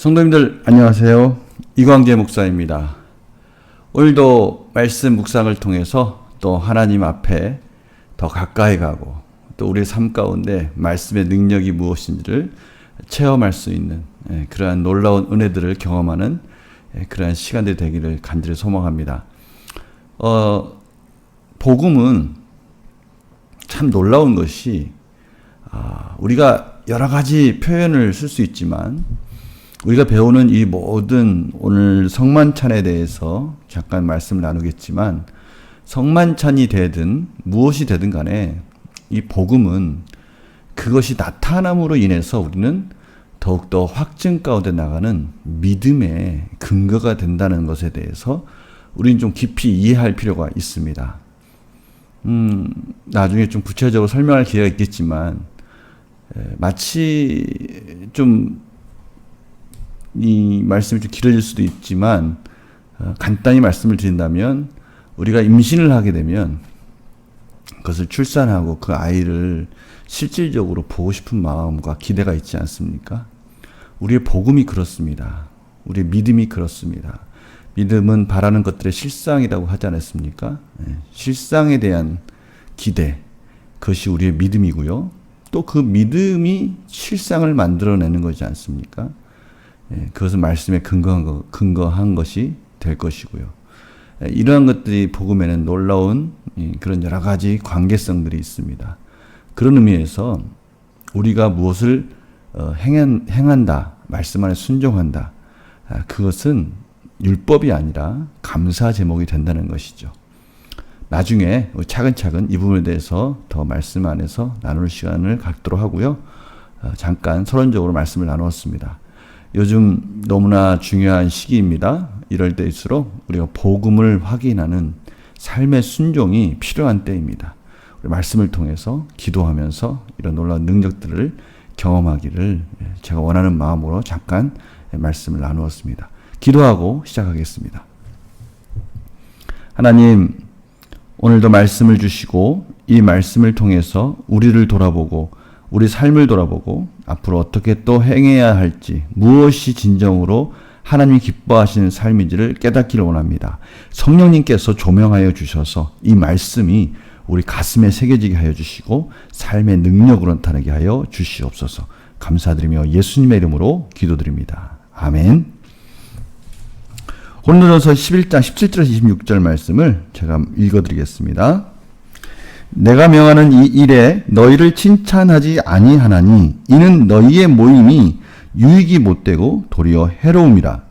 성도님들 안녕하세요. 이광재 목사입니다. 오늘도 말씀 묵상을 통해서 또 하나님 앞에 더 가까이 가고 또 우리 삶 가운데 말씀의 능력이 무엇인지를 체험할 수 있는 예, 그러한 놀라운 은혜들을 경험하는 예, 그러한 시간들이 되기를 간절히 소망합니다. 어, 복음은 참 놀라운 것이 아, 우리가 여러 가지 표현을 쓸 수 있지만 우리가 배우는 이 모든 오늘 성만찬에 대해서 잠깐 말씀을 나누겠지만 성만찬이 되든 무엇이 되든 간에 이 복음은 그것이 나타남으로 인해서 우리는 더욱더 확증 가운데 나가는 믿음의 근거가 된다는 것에 대해서 우리는 좀 깊이 이해할 필요가 있습니다. 음, 나중에 좀 구체적으로 설명할 기회가 있겠지만, 에, 마치 좀 이 말씀이 좀 길어질 수도 있지만 어, 간단히 말씀을 드린다면 우리가 임신을 하게 되면 그것을 출산하고 그 아이를 실질적으로 보고 싶은 마음과 기대가 있지 않습니까? 우리의 복음이 그렇습니다. 우리의 믿음이 그렇습니다. 믿음은 바라는 것들의 실상이라고 하지 않았습니까? 예, 실상에 대한 기대, 그것이 우리의 믿음이고요. 또 그 믿음이 실상을 만들어내는 거지 않습니까? 예, 그것은 말씀에 근거한, 거, 근거한 것이 될 것이고요. 예, 이러한 것들이 복음에는 놀라운 그런 여러 가지 관계성들이 있습니다. 그런 의미에서 우리가 무엇을 어, 행한, 행한 다, 말씀 안에 순종한다, 아, 그것은 율법이 아니라 감사 제목이 된다는 것이죠. 나중에 차근차근 이 부분에 대해서 더 말씀 안에서 나눌 시간을 갖도록 하고요. 어, 잠깐 서론적으로 말씀을 나누었습니다. 요즘 너무나 중요한 시기입니다. 이럴 때일수록 우리가 복음을 확인하는 삶의 순종이 필요한 때입니다. 우리 말씀을 통해서 기도하면서 이런 놀라운 능력들을 경험하기를 제가 원하는 마음으로 잠깐 말씀을 나누었습니다. 기도하고 시작하겠습니다. 하나님, 오늘도 말씀을 주시고 이 말씀을 통해서 우리를 돌아보고 우리 삶을 돌아보고 앞으로 어떻게 또 행해야 할지 무엇이 진정으로 하나님이 기뻐하시는 삶인지를 깨닫기를 원합니다. 성령님께서 조명하여 주셔서 이 말씀이 우리 가슴에 새겨지게 하여 주시고 삶의 능력으로 나타나게 하여 주시옵소서. 감사드리며 예수님의 이름으로 기도드립니다. 아멘. 고린도전서 11장 17절에서 26절 말씀을 제가 읽어드리겠습니다. 내가 명하는 이 일에 너희를 칭찬하지 아니하나니 이는 너희의 모임이 유익이 못되고 도리어 해로움이라.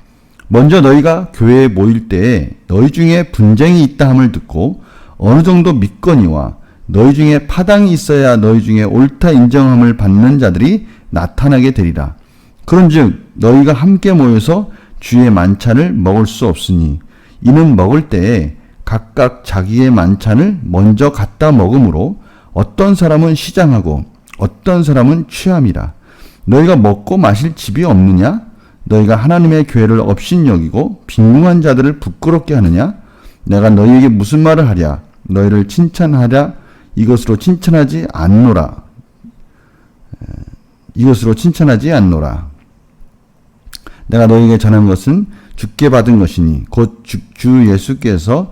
먼저 너희가 교회에 모일 때에 너희 중에 분쟁이 있다 함을 듣고 어느 정도 믿거니와 너희 중에 파당이 있어야 너희 중에 옳다 인정함을 받는 자들이 나타나게 되리라. 그런즉 너희가 함께 모여서 주의 만찬을 먹을 수 없으니 이는 먹을 때에 각각 자기의 만찬을 먼저 갖다 먹으므로 어떤 사람은 시장하고 어떤 사람은 취함이라. 너희가 먹고 마실 집이 없느냐? 너희가 하나님의 교회를 업신여기고 빈궁한 자들을 부끄럽게 하느냐? 내가 너희에게 무슨 말을 하랴? 너희를 칭찬하랴? 이것으로 칭찬하지 않노라. 이것으로 칭찬하지 않노라. 내가 너희에게 전한 것은 죽게 받은 것이니 곧 주 예수께서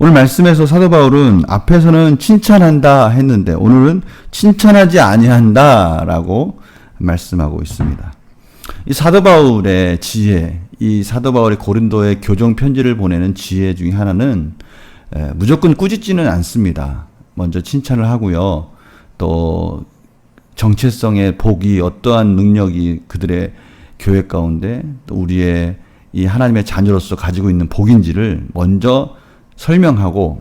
오늘 말씀에서 사도 바울은 앞에서는 칭찬한다 했는데 오늘은 칭찬하지 아니한다라고 말씀하고 있습니다. 이 사도 바울의 지혜, 이 사도 바울이 고린도에 교정 편지를 보내는 지혜 중에 하나는 무조건 꾸짖지는 않습니다. 먼저 칭찬을 하고요. 또 정체성의 복이 어떠한 능력이 그들의 교회 가운데 또 우리의 이 하나님의 자녀로서 가지고 있는 복인지를 먼저 설명하고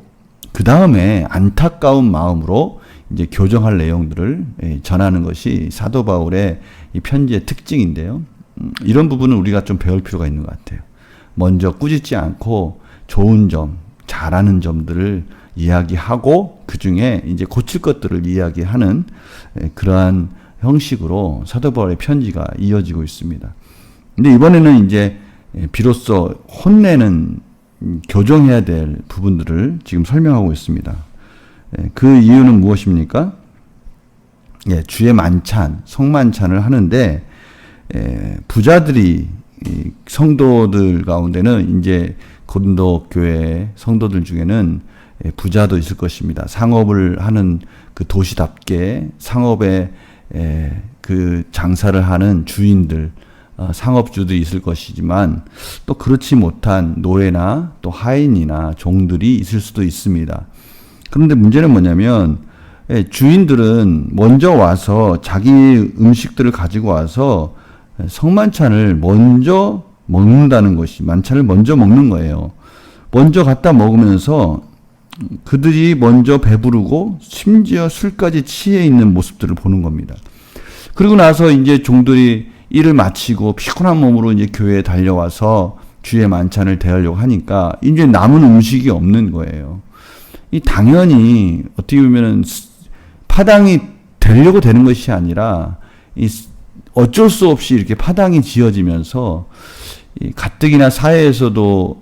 그 다음에 안타까운 마음으로 이제 교정할 내용들을 예, 전하는 것이 사도 바울의 이 편지의 특징인데요. 음, 이런 부분은 우리가 좀 배울 필요가 있는 것 같아요. 먼저 꾸짖지 않고 좋은 점, 잘하는 점들을 이야기하고 그 중에 이제 고칠 것들을 이야기하는 에, 그러한 형식으로 사도 바울의 편지가 이어지고 있습니다. 근데 이번에는 이제 에, 비로소 혼내는 음, 교정해야 될 부분들을 지금 설명하고 있습니다. 에, 그 이유는 무엇입니까? 예, 주의 만찬, 성만찬을 하는데 에, 부자들이 이 성도들 가운데는 이제 고린도 교회 성도들 중에는 예, 부자도 있을 것입니다. 상업을 하는 그 도시답게 상업에 에, 그 장사를 하는 주인들, 어, 상업주도 있을 것이지만 또 그렇지 못한 노예나 또 하인이나 종들이 있을 수도 있습니다. 그런데 문제는 뭐냐면 예, 주인들은 먼저 와서 자기 음식들을 가지고 와서 성만찬을 먼저 먹는다는 것이 만찬을 먼저 먹는 거예요. 먼저 갖다 먹으면서 그들이 먼저 배부르고 심지어 술까지 취해 있는 모습들을 보는 겁니다. 그리고 나서 이제 종들이 일을 마치고 피곤한 몸으로 이제 교회에 달려와서 주의 만찬을 대하려고 하니까 이제 남은 음식이 없는 거예요. 이 당연히 어떻게 보면은 파당이 되려고 되는 것이 아니라 이 어쩔 수 없이 이렇게 파당이 지어지면서 이 가뜩이나 사회에서도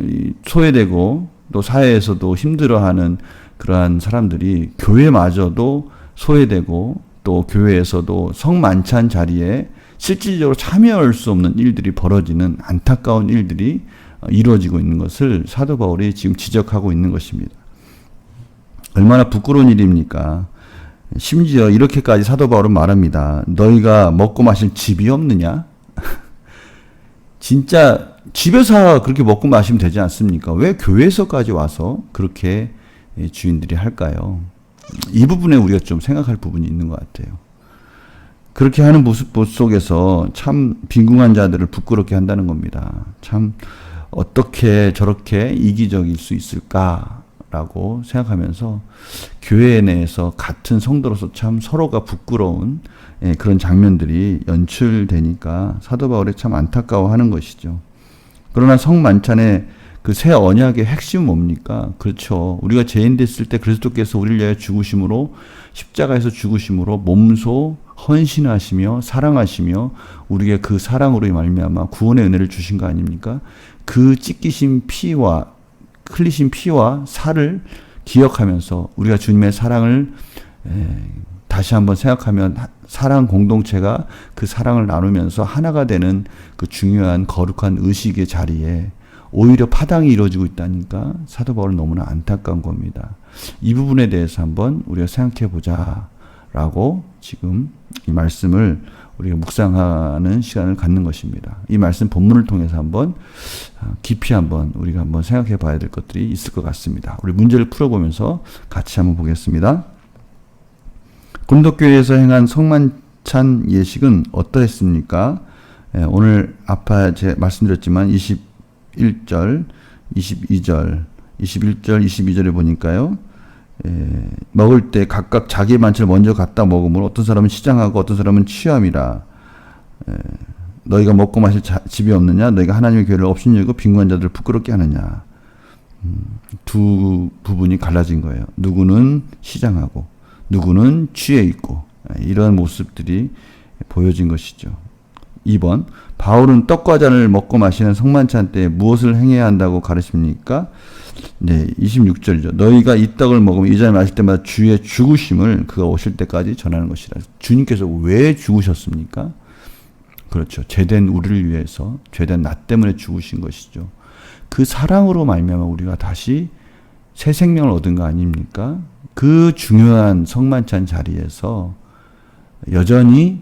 이 소외되고 또 사회에서도 힘들어하는 그러한 사람들이 교회마저도 소외되고 또 교회에서도 성만찬 자리에 실질적으로 참여할 수 없는 일들이 벌어지는 안타까운 일들이 어, 이루어지고 있는 것을 사도 바울이 지금 지적하고 있는 것입니다. 얼마나 부끄러운 일입니까? 심지어 이렇게까지 사도 바울은 말합니다. 너희가 먹고 마실 집이 없느냐? 진짜 집에서 그렇게 먹고 마시면 되지 않습니까? 왜 교회에서까지 와서 그렇게 주인들이 할까요? 이 부분에 우리가 좀 생각할 부분이 있는 것 같아요. 그렇게 하는 모습 속에서 참 빈궁한 자들을 부끄럽게 한다는 겁니다. 참 어떻게 저렇게 이기적일 수 있을까라고 생각하면서 교회 내에서 같은 성도로서 참 서로가 부끄러운 예, 그런 장면들이 연출되니까 사도 바울이 참 안타까워하는 것이죠. 그러나 성만찬의 그 새 언약의 핵심은 뭡니까? 그렇죠. 우리가 죄인 됐을 때 그리스도께서 우리를 위하여 죽으심으로 십자가에서 죽으심으로 몸소 헌신하시며 사랑하시며 우리에게 그 사랑으로 말미암아 구원의 은혜를 주신 거 아닙니까? 그 찢기신 피와 흘리신 피와 살을 기억하면서 우리가 주님의 사랑을 다시 한번 생각하면 사랑 공동체가 그 사랑을 나누면서 하나가 되는 그 중요한 거룩한 의식의 자리에 오히려 파당이 이루어지고 있다니까 사도 바울은 너무나 안타까운 겁니다. 이 부분에 대해서 한번 우리가 생각해 보자라고 지금 이 말씀을 우리가 묵상하는 시간을 갖는 것입니다. 이 말씀 본문을 통해서 한번 깊이 한번 우리가 한번 생각해 봐야 될 것들이 있을 것 같습니다. 우리 문제를 풀어보면서 같이 한번 보겠습니다. 군독교회에서 행한 성만찬 예식은 어떠했습니까? 예, 오늘 아까 제 말씀드렸지만 21절, 22절, 21절, 22절에 보니까요. 예, 먹을 때 각각 자기 만찬을 먼저 갖다 먹으므로 어떤 사람은 시장하고 어떤 사람은 취함이라. 예, 너희가 먹고 마실 자, 집이 없느냐? 너희가 하나님의 교회를 없인 여고 빈곤한 자들을 부끄럽게 하느냐? 음, 두 부분이 갈라진 거예요. 누구는 시장하고 누구는 취해 있고 예, 이런 모습들이 보여진 것이죠. 2번 바울은 떡과 잔을 먹고 마시는 성만찬 때 무엇을 행해야 한다고 가르칩니까? 네, 26절이죠. 너희가 이 떡을 먹으면 이 잔을 마실 때마다 주의 죽으심을 그가 오실 때까지 전하는 것이라. 주님께서 왜 죽으셨습니까? 그렇죠. 죄된 우리를 위해서 죄된 나 때문에 죽으신 것이죠. 그 사랑으로 말미암아 우리가 다시 새 생명을 얻은 거 아닙니까? 그 중요한 성만찬 자리에서 여전히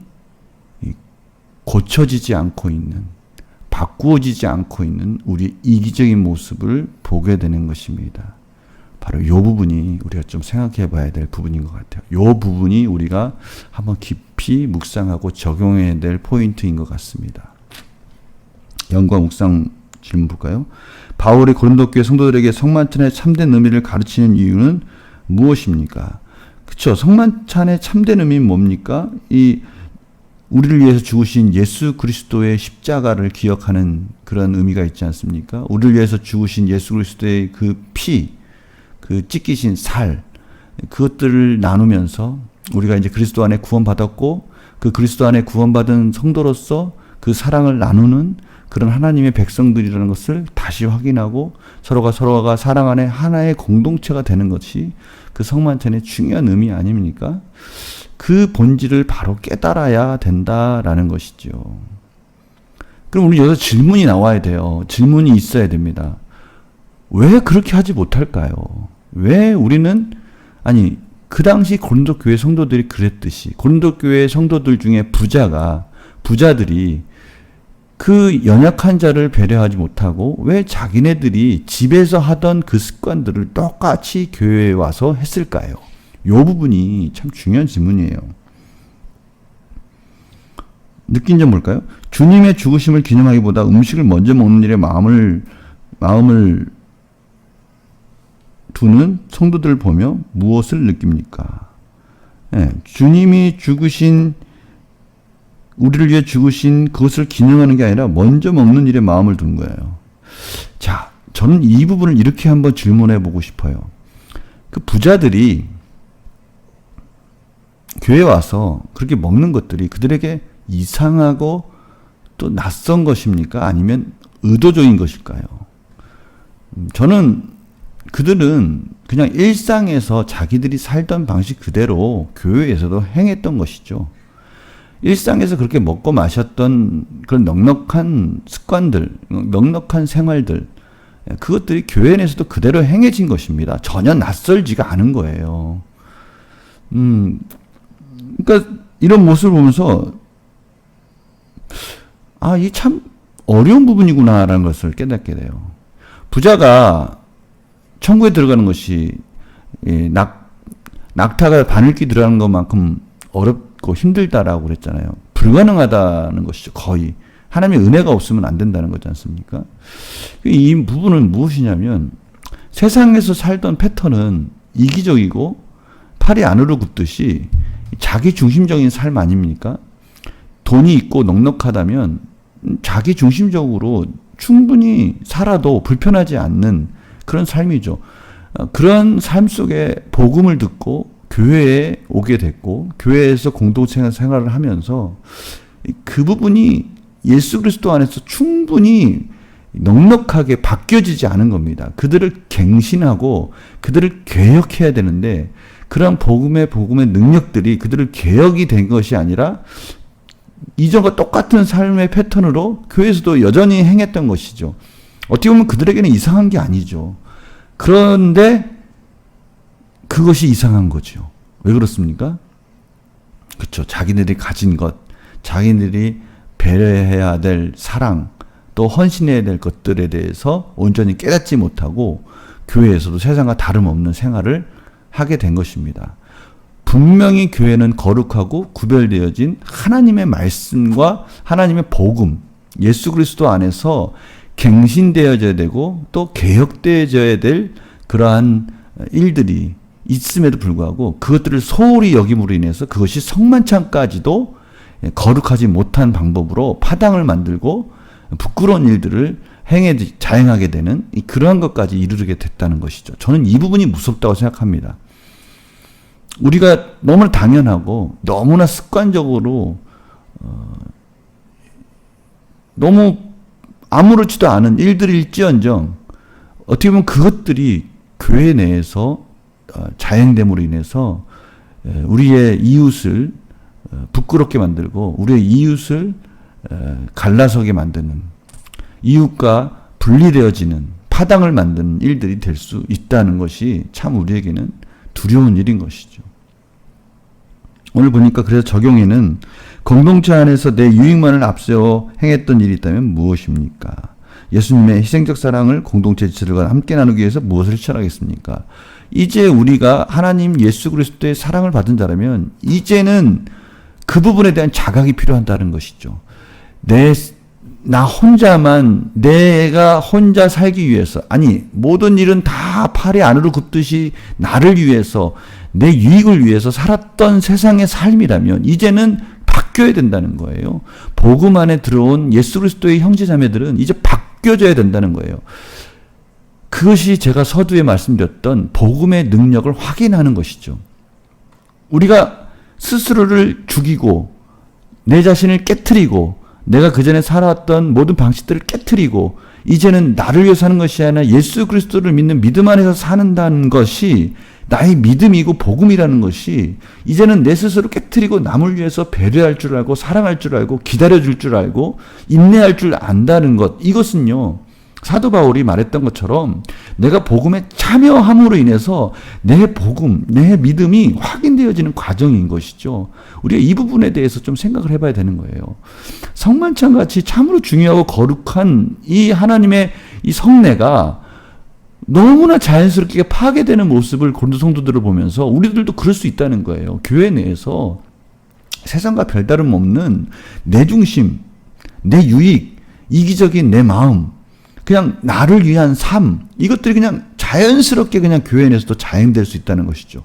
고쳐지지 않고 있는 바꾸어지지 않고 있는 우리 이기적인 모습을 보게 되는 것입니다. 바로 이 부분이 우리가 좀 생각해 봐야 될 부분인 것 같아요. 이 부분이 우리가 한번 깊이 묵상하고 적용해야 될 포인트인 것 같습니다. 영광 묵상 질문 볼까요? 바울이 고린도 교회 성도들에게 성만찬의 참된 의미를 가르치는 이유는 무엇입니까? 그렇죠. 성만찬의 참된 의미는 뭡니까? 이 우리를 위해서 죽으신 예수 그리스도의 십자가를 기억하는 그런 의미가 있지 않습니까? 우리를 위해서 죽으신 예수 그리스도의 그 피, 그 찢기신 살, 그것들을 나누면서 우리가 이제 그리스도 안에 구원받았고 그 그리스도 안에 구원받은 성도로서 그 사랑을 나누는 그런 하나님의 백성들이라는 것을 다시 확인하고 서로가 서로가 사랑 안에 하나의 공동체가 되는 것이 그 성만찬의 중요한 의미 아닙니까? 그 본질을 바로 깨달아야 된다라는 것이죠. 그럼 우리 여기서 질문이 나와야 돼요. 질문이 있어야 됩니다. 왜 그렇게 하지 못할까요? 왜 우리는 아니 그 당시 고린도 교회 성도들이 그랬듯이 고린도 교회 성도들 중에 부자가 부자들이 그 연약한 자를 배려하지 못하고 왜 자기네들이 집에서 하던 그 습관들을 똑같이 교회에 와서 했을까요? 요 부분이 참 중요한 질문이에요. 느낀 점 뭘까요? 주님의 죽으심을 기념하기보다 음식을 먼저 먹는 일에 마음을 마음을 두는 성도들을 보며 무엇을 느낍니까? 예, 주님이 죽으신 우리를 위해 죽으신 그것을 기념하는 게 아니라 먼저 먹는 일에 마음을 둔 거예요. 자, 저는 이 부분을 이렇게 한번 질문해 보고 싶어요. 그 부자들이 교회 와서 그렇게 먹는 것들이 그들에게 이상하고 또 낯선 것입니까? 아니면 의도적인 것일까요? 음, 저는 그들은 그냥 일상에서 자기들이 살던 방식 그대로 교회에서도 행했던 것이죠. 일상에서 그렇게 먹고 마셨던 그런 넉넉한 습관들, 넉넉한 생활들, 그것들이 교회 내에서도 그대로 행해진 것입니다. 전혀 낯설지가 않은 거예요. 음, 그러니까 이런 모습을 보면서 아, 이 참 어려운 부분이구나라는 것을 깨닫게 돼요. 부자가 천국에 들어가는 것이 낙 낙타가 바늘기 들어가는 것만큼 어렵 고 힘들다라고 그랬잖아요. 불가능하다는 것이죠. 거의 하나님의 은혜가 없으면 안 된다는 거지 않습니까? 이 부분은 무엇이냐면 세상에서 살던 패턴은 이기적이고 팔이 안으로 굽듯이 자기 중심적인 삶 아닙니까? 돈이 있고 넉넉하다면 자기 중심적으로 충분히 살아도 불편하지 않는 그런 삶이죠. 어, 그런 삶 속에 복음을 듣고 교회에 오게 됐고 교회에서 공동체 생활을 하면서 그 부분이 예수 그리스도 안에서 충분히 넉넉하게 바뀌어지지 않은 겁니다. 그들을 갱신하고 그들을 개혁해야 되는데 그런 복음의 복음의 능력들이 그들을 개혁이 된 것이 아니라 이전과 똑같은 삶의 패턴으로 교회에서도 여전히 행했던 것이죠. 어떻게 보면 그들에게는 이상한 게 아니죠. 그런데 그것이 이상한 거죠. 왜 그렇습니까? 그렇죠. 자기들이 가진 것, 자기들이 배려해야 될 사랑, 또 헌신해야 될 것들에 대해서 온전히 깨닫지 못하고 교회에서도 세상과 다름없는 생활을 하게 된 것입니다. 분명히 교회는 거룩하고 구별되어진 하나님의 말씀과 하나님의 복음, 예수 그리스도 안에서 갱신되어져야 되고 또 개혁되어져야 될 그러한 일들이 있음에도 불구하고 그것들을 소홀히 여김으로 인해서 그것이 성만찬까지도 거룩하지 못한 방법으로 파당을 만들고 부끄러운 일들을 행해 자행하게 되는 그러한 것까지 이르게 됐다는 것이죠. 저는 이 부분이 무섭다고 생각합니다. 우리가 너무 당연하고 너무나 습관적으로 어, 너무 아무렇지도 않은 일들일지언정 어떻게 보면 그것들이 교회 내에서 어, 자행됨으로 인해서 우리의 이웃을 어, 부끄럽게 만들고 우리의 이웃을 갈라서게 만드는 이웃과 분리되어지는 파당을 만드는 일들이 될 수 있다는 것이 참 우리에게는 두려운 일인 것이죠. 오늘 보니까 그래서 적용에는 공동체 안에서 내 유익만을 앞세워 행했던 일이 있다면 무엇입니까? 예수님의 희생적 사랑을 공동체 지체들과 함께 나누기 위해서 무엇을 실천하겠습니까? 이제 우리가 하나님 예수 그리스도의 사랑을 받은 자라면 이제는 그 부분에 대한 자각이 필요한다는 것이죠. 내, 나 혼자만, 내가 혼자 살기 위해서, 아니, 모든 일은 다 팔이 안으로 굽듯이 나를 위해서, 내 유익을 위해서 살았던 세상의 삶이라면, 이제는 바뀌어야 된다는 거예요. 복음 안에 들어온 예수 그리스도의 형제 자매들은 이제 바뀌어져야 된다는 거예요. 그것이 제가 서두에 말씀드렸던 복음의 능력을 확인하는 것이죠. 우리가 스스로를 죽이고 내 자신을 깨뜨리고 내가 그전에 살아왔던 모든 방식들을 깨뜨리고 이제는 나를 위해 사는 것이 아니라 예수 그리스도를 믿는 믿음 안에서 사는다는 것이 나의 믿음이고 복음이라는 것이 이제는 내 스스로 깨뜨리고 남을 위해서 배려할 줄 알고 사랑할 줄 알고 기다려 줄 줄 알고 인내할 줄 안다는 것 이것은요 사도 바울이 말했던 것처럼 내가 복음에 참여함으로 인해서 내 복음, 내 믿음이 확인되어지는 과정인 것이죠. 우리가 이 부분에 대해서 좀 생각을 해봐야 되는 거예요. 성만찬 같이 참으로 중요하고 거룩한 이 하나님의 이 성례가 너무나 자연스럽게 파괴되는 모습을 고린도 성도들을 보면서 우리들도 그럴 수 있다는 거예요. 교회 내에서 세상과 별다름 없는 내 중심, 내 유익, 이기적인 내 마음, 그냥 나를 위한 삶, 이것들이 그냥 자연스럽게 그냥 교회 내에서도 자행될 수 있다는 것이죠.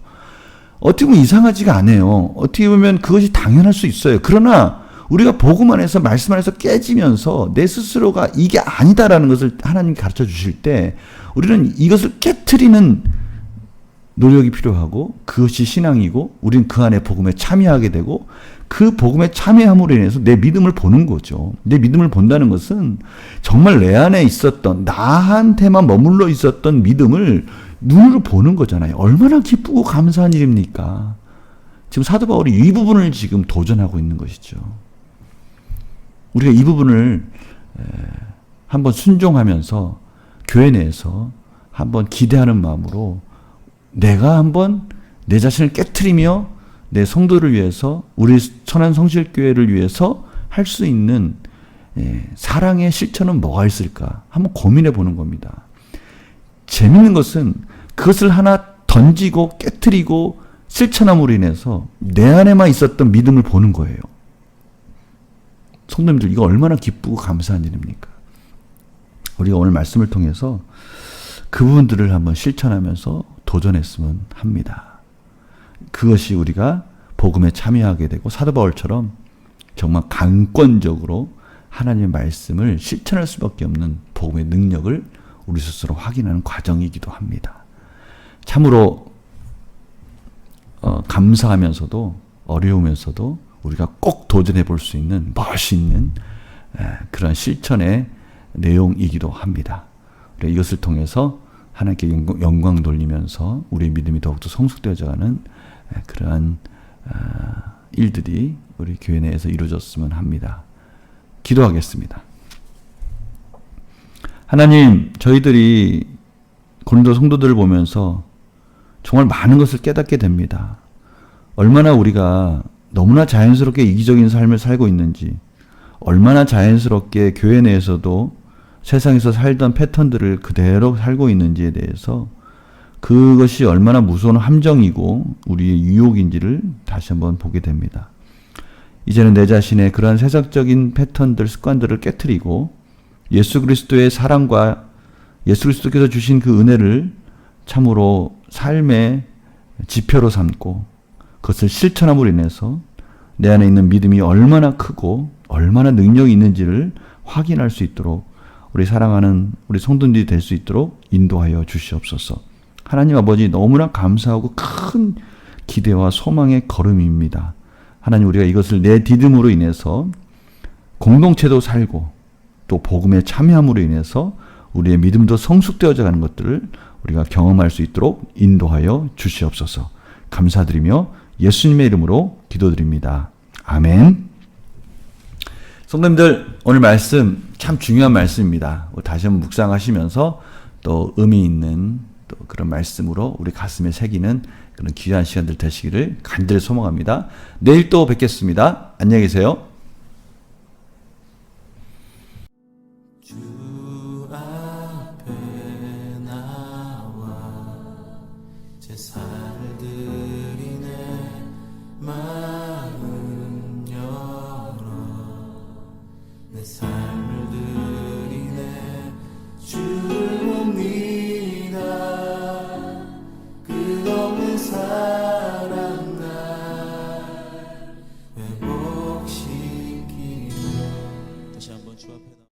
어떻게 보면 이상하지가 않아요. 어떻게 보면 그것이 당연할 수 있어요. 그러나 우리가 복음 안에서 말씀 안에서 깨지면서 내 스스로가 이게 아니다라는 것을 하나님이 가르쳐 주실 때 우리는 이것을 깨트리는 노력이 필요하고 그것이 신앙이고 우리는 그 안에 복음에 참여하게 되고 그 복음에 참여함으로 인해서 내 믿음을 보는 거죠. 내 믿음을 본다는 것은 정말 내 안에 있었던 나한테만 머물러 있었던 믿음을 눈으로 보는 거잖아요. 얼마나 기쁘고 감사한 일입니까? 지금 사도 바울이 이 부분을 지금 도전하고 있는 것이죠. 우리가 이 부분을 한번 순종하면서 교회 내에서 한번 기대하는 마음으로 내가 한번 내 자신을 깨뜨리며 내 성도를 위해서 우리 천안 성실교회를 위해서 할 수 있는 예, 사랑의 실천은 뭐가 있을까 한번 고민해 보는 겁니다. 재밌는 것은 그것을 하나 던지고 깨뜨리고 실천함으로 인해서 내 안에만 있었던 믿음을 보는 거예요. 성도님들 이거 얼마나 기쁘고 감사한 일입니까? 우리가 오늘 말씀을 통해서 그 부분들을 한번 실천하면서 도전했으면 합니다. 그것이 우리가 복음에 참여하게 되고 사도 바울처럼 정말 강권적으로 하나님의 말씀을 실천할 수밖에 없는 복음의 능력을 우리 스스로 확인하는 과정이기도 합니다. 참으로 어, 감사하면서도 어려우면서도 우리가 꼭 도전해 볼 수 있는 멋있는 에, 그런 실천의 내용이기도 합니다. 이것을 통해서 하나님께 영광 돌리면서 우리의 믿음이 더욱더 성숙되어져가는 그러한 아, 일들이 우리 교회 내에서 이루어졌으면 합니다. 기도하겠습니다. 하나님, 저희들이 고린도 성도들을 보면서 정말 많은 것을 깨닫게 됩니다. 얼마나 우리가 너무나 자연스럽게 이기적인 삶을 살고 있는지, 얼마나 자연스럽게 교회 내에서도 세상에서 살던 패턴들을 그대로 살고 있는지에 대해서 그것이 얼마나 무서운 함정이고 우리의 유혹인지를 다시 한번 보게 됩니다. 이제는 내 자신의 그러한 세상적인 패턴들, 습관들을 깨뜨리고 예수 그리스도의 사랑과 예수 그리스도께서 주신 그 은혜를 참으로 삶의 지표로 삼고 그것을 실천함으로 인해서 내 안에 있는 믿음이 얼마나 크고 얼마나 능력이 있는지를 확인할 수 있도록 우리 사랑하는 우리 성도들이 될 수 있도록 인도하여 주시옵소서. 하나님 아버지 너무나 감사하고 큰 기대와 소망의 걸음입니다. 하나님 우리가 이것을 내 디딤으로 인해서 공동체도 살고 또 복음에 참여함으로 인해서 우리의 믿음도 성숙되어져 가는 것들을 우리가 경험할 수 있도록 인도하여 주시옵소서. 감사드리며 예수님의 이름으로 기도드립니다. 아멘. 성도님들 오늘 말씀 참 중요한 말씀입니다. 다시 한번 묵상하시면서 또 의미 있는 또 그런 말씀으로 우리 가슴에 새기는 그런 귀한 시간들 되시기를 간절히 소망합니다. 내일 또 뵙겠습니다. 안녕히 계세요.